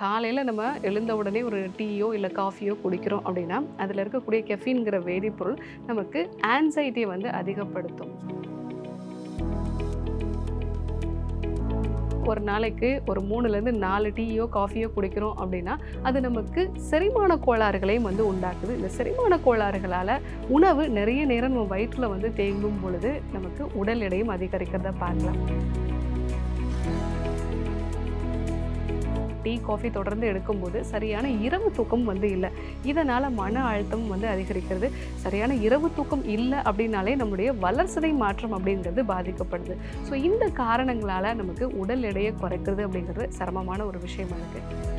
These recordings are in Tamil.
காலையில் நம்ம எழுந்த உடனே ஒரு டீயோ இல்லை காஃபியோ குடிக்கிறோம் அப்படின்னா அதில் இருக்கக்கூடிய கெஃபின்கிற வேதிப்பொருள் நமக்கு ஆன்சைட்டியை வந்து அதிகப்படுத்தும். ஒரு நாளைக்கு ஒரு மூணுலேருந்து நாலு டீயோ காஃபியோ குடிக்கிறோம் அப்படின்னா அது நமக்கு செரிமான கோளாறுகளையும் வந்து உண்டாக்குது. இந்த செரிமான கோளாறுகளால் உணவு நிறைய நேரம் நம்ம வயிற்றில் வந்து தேங்கும் பொழுது நமக்கு உடல் எடையும் அதிகரிக்கிறத பார்க்கலாம். டீ காஃபி தொடர்ந்து எடுக்கும்போது சரியான இரவு தூக்கம் வந்து இல்லை. இதனால் மன அழுத்தம் வந்து அதிகரிக்கிறது. சரியான இரவு தூக்கம் இல்லை அப்படின்னாலே நம்முடைய வளர்சிதை மாற்றம் அப்படிங்கிறது பாதிக்கப்படுது. ஸோ இந்த காரணங்களால் நமக்கு உடல் எடையை குறைக்கிறது அப்படிங்கிறது சிரமமான ஒரு விஷயமா இருக்குது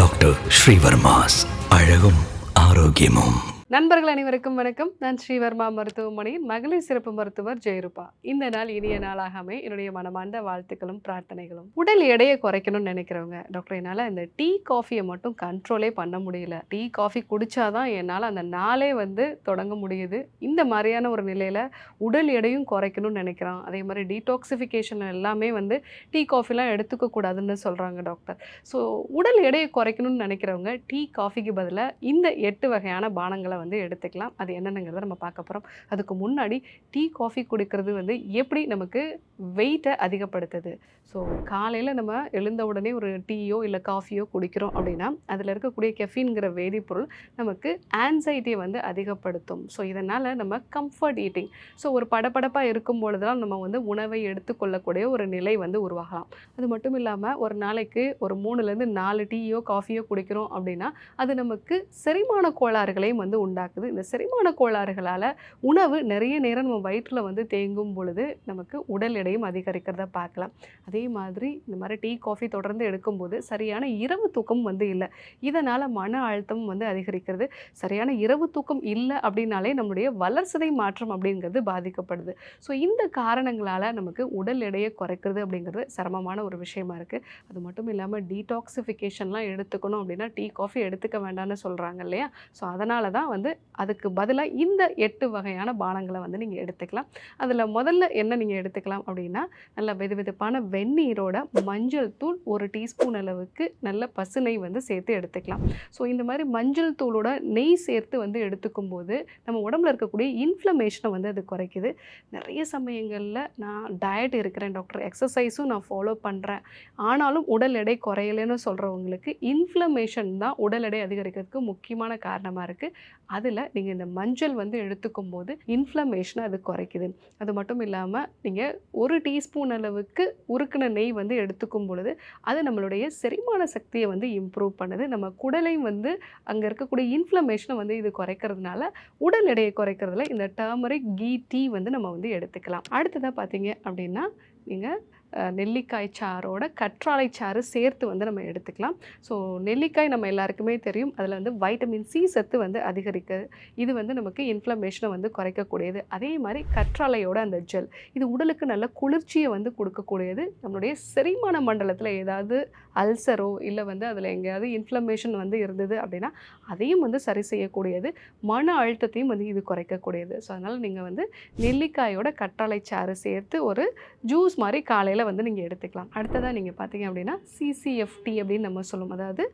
டாக்டர் ஸ்ரீவர்மாஸ் அழகும் ஆரோக்கியமும். நண்பர்கள் அனைவருக்கும் வணக்கம். நான் ஸ்ரீவர்மா மருத்துவமனையின் மகளிர் சிறப்பு மருத்துவர் ஜெயரூபா. இந்த நாள் இனிய நாளாகாமே என்னுடைய மனமார்ந்த வாழ்த்துக்களும் பிரார்த்தனைகளும். உடல் எடையை குறைக்கணும்னு நினைக்கிறவங்க டாக்டர் என்னால் இந்த டீ காஃபியை மட்டும் கண்ட்ரோலே பண்ண முடியல. டீ காஃபி குடிச்சாதான் என்னால் அந்த நாளே வந்து தொடங்க முடியுது. இந்த மாதிரியான ஒரு நிலையில் உடல் எடையும் குறைக்கணும்னு நினைக்கிறான். அதே மாதிரி டீடாக்சிஃபிகேஷன் எல்லாமே வந்து டீ காஃபிலாம் எடுத்துக்க கூடாதுன்னு சொல்கிறாங்க டாக்டர் ஸோ உடல் எடையை குறைக்கணும்னு நினைக்கிறவங்க டீ காஃபிக்கு பதிலாக இந்த எட்டு வகையான பானங்களை வந்து எடுத்துக்கலாம். அது என்னென்னங்கிறத நம்ம பார்க்க போகிறோம் அதுக்கு முன்னாடி டீ காஃபி குடிக்கிறது வந்து எப்படி நமக்கு வெயிட்டை அதிகப்படுத்துது? ஸோ காலையில் நம்ம எழுந்த உடனே ஒரு டீயோ இல்லை காஃபியோ குடிக்கிறோம் அப்படின்னா அதில் இருக்கக்கூடிய கெஃபின்கிற வேதிப்பொருள் நமக்கு ஆன்சைட்டியை வந்து அதிகப்படுத்தும். ஸோ இதனால் நம்ம கம்ஃபர்ட் ஈட்டிங் ஸோ ஒரு படபடப்பாக இருக்கும் பொழுதுலாம் நம்ம வந்து உணவை எடுத்துக்கொள்ளக்கூடிய ஒரு நிலை வந்து உருவாகலாம். அது மட்டும் இல்லாமல் ஒரு நாளைக்கு ஒரு மூணுலேருந்து நாலு டீயோ காஃபியோ குடிக்கிறோம் அப்படின்னா அது நமக்கு செரிமான கோளாறுகளையும் வந்து உண்டாக்குது. இந்த செரிமான கோளாறுகளால் உணவு நிறைய நேரம் நம்ம வயிற்றில் வந்து தேங்கும் பொழுது நமக்கு உடல் எடையும் அதிகரிக்கிறத பார்க்கலாம். அதே மாதிரி இந்த மாதிரி டீ காஃபி தொடர்ந்து எடுக்கும்போது சரியான இரவு தூக்கம் வந்து இல்லை. இதனால் மன அழுத்தம் வந்து அதிகரிக்கிறது. சரியான இரவு தூக்கம் இல்லை அப்படின்னாலே நம்மளுடைய வளர்சிதை மாற்றம் அப்படிங்கிறது பாதிக்கப்படுது. ஸோ இந்த காரணங்களால் நமக்கு உடல் எடையை குறைக்கிறது அப்படிங்கிறது சிரமமான ஒரு விஷயமா இருக்குது அது மட்டும் இல்லாமல் டீடாக்சிஃபிகேஷன்லாம் எடுத்துக்கணும் அப்படின்னா டீ காஃபி எடுத்துக்க வேண்டாம்னு சொல்கிறாங்க இல்லையா? ஸோ அதனால தான் வந்து வந்து அதுக்கு பதிலாக இந்த எட்டு வகையான பானங்களை வந்து நீங்கள் எடுத்துக்கலாம். அதில் முதல்ல என்ன நீங்கள் எடுத்துக்கலாம் அப்படின்னா நல்ல வெது வெதுப்பான வெந்நீரோட மஞ்சள் தூள் ஒரு டீஸ்பூன் அளவுக்கு நல்ல பசுனை வந்து சேர்த்து எடுத்துக்கலாம். ஸோ இந்த மாதிரி மஞ்சள் தூளோட நெய் சேர்த்து வந்து எடுத்துக்கும் போது நம்ம உடம்புல இருக்கக்கூடிய இன்ஃப்ளமேஷனை வந்து அது குறைக்குது. நிறைய சமயங்களில் நான் டயட் இருக்கிறேன் டாக்டர் எக்ஸசைஸும் நான் ஃபாலோ பண்ணுறேன் ஆனாலும் உடல் எடை குறையலைன்னு சொல்கிறவங்களுக்கு இன்ஃப்ளமேஷன் தான் உடல் எடை அதிகரிக்கிறதுக்கு முக்கியமான காரணமாக இருக்குது அதில் நீங்கள் இந்த மஞ்சள் வந்து எடுத்துக்கும் போது இன்ஃப்ளமேஷனை அது குறைக்குது. அது மட்டும் இல்லாமல் நீங்கள் ஒரு டீஸ்பூன் அளவுக்கு உருக்கின நெய் வந்து எடுத்துக்கும் பொழுது அது நம்மளுடைய செரிமான சக்தியை வந்து இம்ப்ரூவ் பண்ணுது. நம்ம குடலையும் வந்து அங்கே இருக்கக்கூடிய இன்ஃப்ளமேஷனை வந்து இது குறைக்கிறதுனால உடல் எடையை குறைக்கிறதுல இந்த டர்மரிக் கீ டீ வந்து நம்ம வந்து எடுத்துக்கலாம். அடுத்ததாக பார்த்தீங்க அப்படின்னா நீங்கள் நெல்லிக்காய் சாரோட கற்றாழை சாறு சேர்த்து வந்து நம்ம எடுத்துக்கலாம். ஸோ நெல்லிக்காய் நம்ம எல்லாருக்குமே தெரியும். அதில் வந்து வைட்டமின் சி சத்து வந்து அதிகரிக்க இது வந்து நமக்கு இன்ஃப்ளமேஷனை வந்து குறைக்கக்கூடியது. அதே மாதிரி கற்றாழையோட அந்த ஜெல் இது உடலுக்கு நல்ல குளிர்ச்சியை வந்து கொடுக்கக்கூடியது. நம்மளுடைய செரிமான மண்டலத்தில் ஏதாவது அல்சரோ இல்லை வந்து அதில் எங்கேயாவது இன்ஃப்ளமேஷன் வந்து இருந்தது அப்படின்னா அதையும் வந்து சரி செய்யக்கூடியது. மன அழுத்தத்தையும் வந்து இது குறைக்கக்கூடியது. ஸோ அதனால் நீங்கள் வந்து நெல்லிக்காயோட கற்றாழை சாறு சேர்த்து ஒரு ஜூஸ் மாதிரி காலையில் வந்து நீங்கள் எடுத்துக்கலாம். அடுத்ததாக நீங்கள் பார்த்தீங்க அப்படின்னா சிசிஎஃப்டி அப்படின்னு நம்ம சொல்லுவோம். அதாவது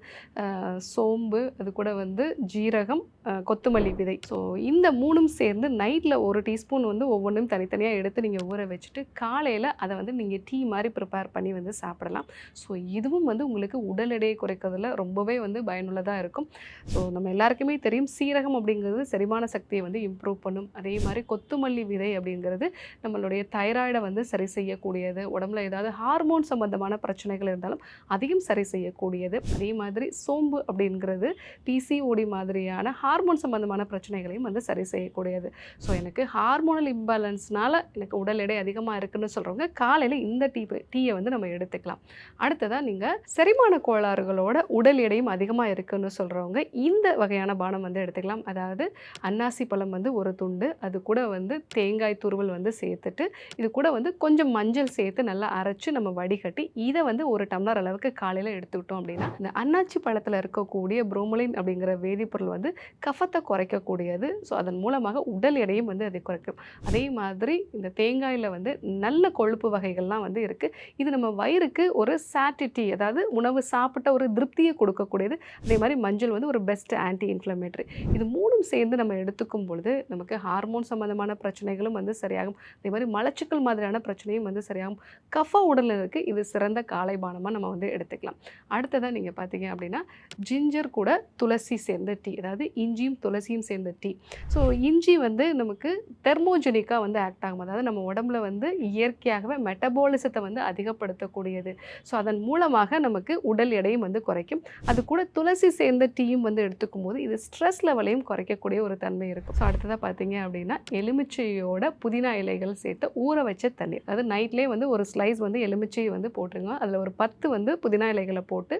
சோம்பு அது கூட வந்து ஜீரகம் கொத்தமல்லி விதை. ஸோ இந்த மூணும் சேர்ந்து நைட்டில் ஒரு டீஸ்பூன் வந்து ஒவ்வொன்றும் தனித்தனியாக எடுத்து நீங்கள் ஊற வச்சுட்டு காலையில் அதை வந்து நீங்கள் டீ மாதிரி ப்ரிப்பேர் பண்ணி வந்து சாப்பிடலாம். ஸோ இதுவும் வந்து உங்களுக்கு உடல் எடையை குறைக்கிறதுல ரொம்பவே வந்து பயனுள்ளதாக இருக்கும். ஸோ நம்ம எல்லாருக்குமே தெரியும் சீரகம் அப்படிங்கிறது செரிமான சக்தியை வந்து இம்ப்ரூவ் பண்ணும். அதே மாதிரி கொத்துமல்லி விதை அப்படிங்கிறது நம்மளுடைய தைராய்டை வந்து சரி செய்யக்கூடியது உடம்புல ஏதாவது ஹார்மோன் சம்பந்தமான பிரச்சனைகள் இருந்தாலும் அதையும் சரி செய்யக்கூடியது. அதே மாதிரி சோம்பு அப்படிங்கிறது பிசிஓடி மாதிரியான ஹார்மோன் சம்பந்தமான பிரச்சனைகளையும் வந்து சரி செய்யக்கூடியது. ஸோ எனக்கு ஹார்மோனல் இம்பேலன்ஸ்னால் எனக்கு உடல் எடை அதிகமாக இருக்குன்னு சொல்கிறவங்க காலையில் இந்த டீ டீயை வந்து நம்ம எடுத்துக்கலாம். அடுத்ததாக நீங்கள் செரிமான கோளாறுகளோட உடல் எடையும் அதிகமாக இருக்குன்னு சொல்கிறவங்க இந்த வகையான பானம் வந்து எடுத்துக்கலாம். அதாவது அன்னாசி பழம் வந்து ஒரு துண்டு அது கூட வந்து தேங்காய் துருவல் வந்து சேர்த்துட்டு இது கூட வந்து கொஞ்சம் மஞ்சள் சேர்த்து நல்லா நல்லா அரைச்சு நம்ம வடிகட்டி இதை வந்து ஒரு டம்ளர் அளவுக்கு காலையில் எடுத்துக்கிட்டோம் அப்படின்னா இந்த அன்னாச்சி பழத்தில் இருக்கக்கூடிய புரோமலின் அப்படிங்கிற வேதிப்பொருள் வந்து கஃபத்தை குறைக்கக்கூடியது. ஸோ அதன் மூலமாக உடல் எடையும் வந்து அதை குறைக்கும். அதே மாதிரி இந்த தேங்காயில் வந்து நல்ல கொழுப்பு வகைகள்லாம் வந்து இருக்குது இது நம்ம வயிறுக்கு ஒரு சாட்டிட்டி அதாவது உணவு சாப்பிட்ட ஒரு திருப்தியை கொடுக்கக்கூடியது. அதே மாதிரி மஞ்சள் வந்து ஒரு பெஸ்ட் ஆன்டி இன்ஃப்ளமேட்டரி இது மூணும் சேர்ந்து நம்ம எடுத்துக்கும் பொழுது நமக்கு ஹார்மோன் சம்மந்தமான பிரச்சனைகளும் வந்து சரியாகும். அதே மாதிரி மலச்சிக்கல் மாதிரியான பிரச்சனையும் வந்து சரியாகும். கஃப இருக்குது இது சிறந்த காலைபானமாக நம்ம வந்து எடுத்துக்கலாம். அடுத்ததாக நீங்கள் பார்த்தீங்க அப்படின்னா ஜிஞ்சர் கூட துளசி சேர்ந்த டீ அதாவது இஞ்சியும் துளசியும் சேர்ந்த டீ. ஸோ இஞ்சி வந்து நமக்கு தெர்மோஜெனிக்காக வந்து ஆக்ட் ஆகும். அதாவது நம்ம உடம்புல வந்து இயற்கையாகவே மெட்டபாலிசத்தை வந்து அதிகப்படுத்தக்கூடியது. ஸோ அதன் மூலமாக நமக்கு உடல் எடையும் வந்து குறைக்கும். அது கூட துளசி சேர்ந்த டீயும் வந்து எடுத்துக்கும் போது இது ஸ்ட்ரெஸ் லெவலையும் குறைக்கக்கூடிய ஒரு தன்மை இருக்கும். ஸோ அடுத்ததாக பார்த்தீங்க அப்படின்னா எலுமிச்சையோட புதினா இலைகள் சேர்த்து ஊற வச்ச தண்ணீர். அதாவது நைட்லேயே வந்து ஒரு ஸ்லைஸ் வந்து எலுமிச்சையை வந்து போட்டுருங்க. அதில் ஒரு பத்து வந்து புதினா இலைகளை போட்டு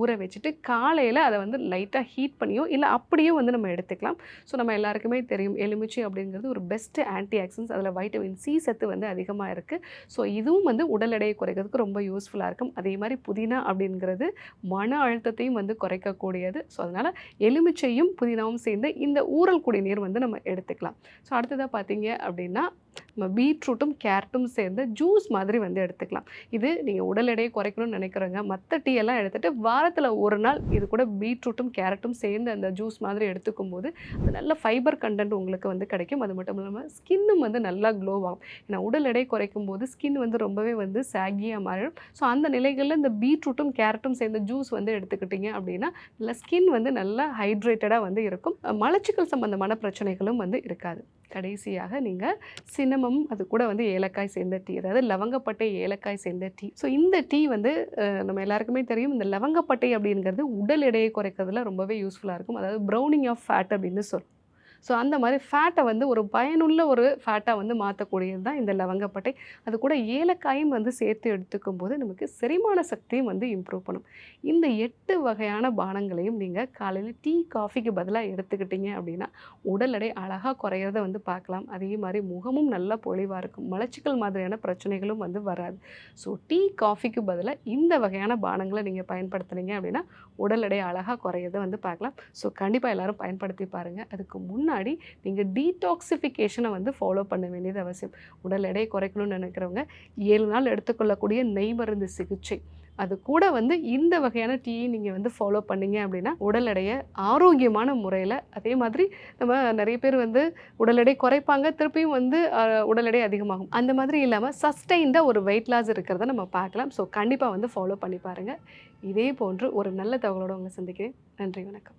ஊற வச்சுட்டு காலையில் அதை வந்து லைட்டாக ஹீட் பண்ணியோ இல்லை அப்படியும் வந்து நம்ம எடுத்துக்கலாம். ஸோ நம்ம எல்லாருக்குமே தெரியும் எலுமிச்சை அப்படிங்கிறது ஒரு பெஸ்ட்டு ஆன்டி ஆக்சிடன்ஸ் அதில் வைட்டமின் சி சத்து வந்து அதிகமாக இருக்குது ஸோ இதுவும் வந்து உடல் எடையை குறைக்கிறதுக்கு ரொம்ப யூஸ்ஃபுல்லாக இருக்கும். அதே மாதிரி புதினா அப்படிங்கிறது மன அழுத்தத்தையும் வந்து குறைக்கக்கூடியது. ஸோ அதனால் எலுமிச்சையும் புதினாவும் சேர்ந்து இந்த ஊறல் குடிநீர் வந்து நம்ம எடுத்துக்கலாம். ஸோ அடுத்ததாக பார்த்தீங்க அப்படின்னா நம்ம பீட்ரூட்டும் கேரட்டும் சேர்ந்து ஜூஸ் மாதிரி வந்து எடுத்துக்கலாம். இது நீங்கள் உடல் எடையை குறைக்கணும்னு நினைக்கிறவங்க மற்ற டீ எல்லாம் எடுத்துகிட்டு வாரத்தில் ஒரு நாள் இது கூட பீட்ரூட்டும் கேரட்டும் சேர்ந்து அந்த ஜூஸ் மாதிரி எடுத்துக்கும் போது அது நல்ல ஃபைபர் கண்டென்ட் உங்களுக்கு வந்து கிடைக்கும். அது மட்டும் இல்லாமல் ஸ்கின்னும் வந்து நல்லா க்ளோ ஆகும். ஏன்னா உடல் எடை குறைக்கும் போது ஸ்கின் வந்து ரொம்பவே வந்து சாகியாக மாறிடும். ஸோ அந்த நிலைகளில் இந்த பீட்ரூட்டும் கேரட்டும் சேர்ந்த ஜூஸ் வந்து எடுத்துக்கிட்டிங்க அப்படின்னா நல்லா ஸ்கின் வந்து நல்லா ஹைட்ரேட்டடாக வந்து இருக்கும். மலச்சிக்கல் சம்பந்தமான பிரச்சனைகளும் வந்து இருக்காது. கடைசியாக நீங்கள் சின்ன சின்னமம் அது கூட வந்து ஏலக்காய் சேர்ந்த டீ அதாவது லவங்கப்பட்டை ஏலக்காய் சேர்ந்த டீ. ஸோ இந்த டீ வந்து நம்ம எல்லாருக்குமே தெரியும் இந்த லவங்கப்பட்டை அப்படிங்கிறது உடல் எடையை குறைக்கிறதுல ரொம்பவே யூஸ்ஃபுல்லாக இருக்கும். அதாவது ப்ரௌனிங் ஆஃப் ஃபேட் அப்படின்னு சொல்லும் ஸோ அந்த மாதிரி ஃபேட்டை வந்து ஒரு பயனுள்ள ஒரு ஃபேட்டாக வந்து மாற்றக்கூடியது தான் இந்த லவங்கப்பட்டை. அது கூட ஏலக்காயும் வந்து சேர்த்து எடுத்துக்கும் போது நமக்கு செரிமான சக்தியும் வந்து இம்ப்ரூவ் பண்ணும். இந்த எட்டு வகையான பானங்களையும் நீங்கள் காலையில் டீ காஃபிக்கு பதிலாக எடுத்துக்கிட்டீங்க அப்படின்னா உடல் எடை அழகாக குறையிறத வந்து பார்க்கலாம். அதே மாதிரி முகமும் நல்லா பொலிவாக இருக்கும். மலச்சிக்கல் மாதிரியான பிரச்சனைகளும் வந்து வராது. ஸோ டீ காஃபிக்கு பதிலாக இந்த வகையான பானங்களை நீங்கள் பயன்படுத்துனீங்க அப்படின்னா உடல் எடை அழகாக குறையிறத வந்து பார்க்கலாம். ஸோ கண்டிப்பாக எல்லாரும் பயன்படுத்தி பாருங்கள் அதுக்கு முன்னாடி முன்னாடி நீங்கள் டீடாக்சிஃபிகேஷனை வந்து ஃபாலோ பண்ண வேண்டியது அவசியம். உடல் எடை குறைக்கணும்னு நினைக்கிறவங்க ஏழு நாள் எடுத்துக்கொள்ளக்கூடிய நெய் மருந்து சிகிச்சை. அது கூட வந்து இந்த வகையான டீயை நீங்கள் வந்து ஃபாலோ பண்ணீங்க அப்படின்னா உடல் எடையை ஆரோக்கியமான முறையில் அதே மாதிரி நம்ம நிறைய பேர் வந்து உடல் எடை குறைப்பாங்க திருப்பியும் வந்து உடல் எடை அதிகமாகும். அந்த மாதிரி இல்லாமல் சஸ்டெயின்டாக ஒரு வெயிட் லாஸ் இருக்கிறத நம்ம பார்க்கலாம். ஸோ கண்டிப்பாக வந்து ஃபாலோ பண்ணி பாருங்கள் இதே போன்று ஒரு நல்ல தகவலோடு உங்களை சந்திக்கிறேன். நன்றி வணக்கம்.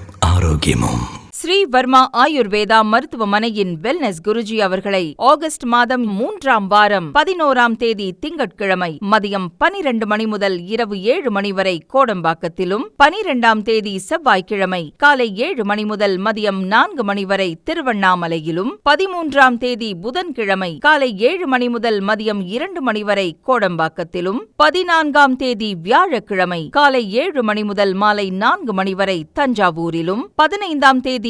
ஆரோக்கியமும் ஸ்ரீ வர்மா ஆயுர்வேதா மருத்துவமனையின் வெல்னஸ் குருஜி அவர்களை ஆகஸ்ட் மாதம் மூன்றாம் வாரம் பதினோராம் தேதி திங்கட்கிழமை மதியம் பனிரெண்டு மணி முதல் இரவு ஏழு மணி வரை கோடம்பாக்கத்திலும் பனிரெண்டாம் தேதி செவ்வாய்க்கிழமை காலை ஏழு மணி முதல் மதியம் நான்கு மணி வரை திருவண்ணாமலையிலும் பதிமூன்றாம் தேதி புதன்கிழமை காலை ஏழு மணி முதல் மதியம் இரண்டு மணி வரை கோடம்பாக்கத்திலும் பதினான்காம் தேதி வியாழக்கிழமை காலை ஏழு மணி முதல் மாலை நான்கு மணி வரை தஞ்சாவூரிலும் பதினைந்தாம் தேதி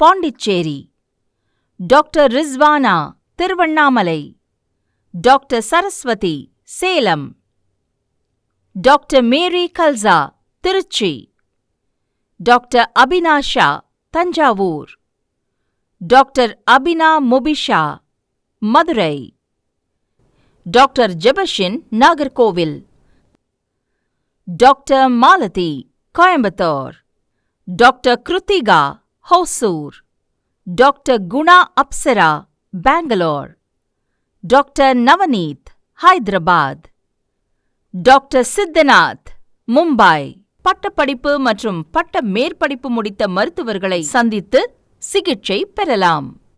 Pondicherry. Doctor Rizwana Tiruvannamalai. Doctor Saraswathi Salem. Doctor Mary Kalsa Trichy. Doctor Abinasha Thanjavur. Doctor Abina Mubisha Madurai. Doctor Jebashin Nagercoil. Doctor Malathi Coimbatore. Doctor Kiruthika Hosur. Doctor Guna Apsara Bangalore. Doctor Navneeth Hyderabad. Doctor Siddhanath Mumbai. பட்டப்படிப்பு மற்றும் பட்ட மேற்படிப்பு முடித்த மருத்துவர்களை சந்தித்து சிகிச்சை பெறலாம்.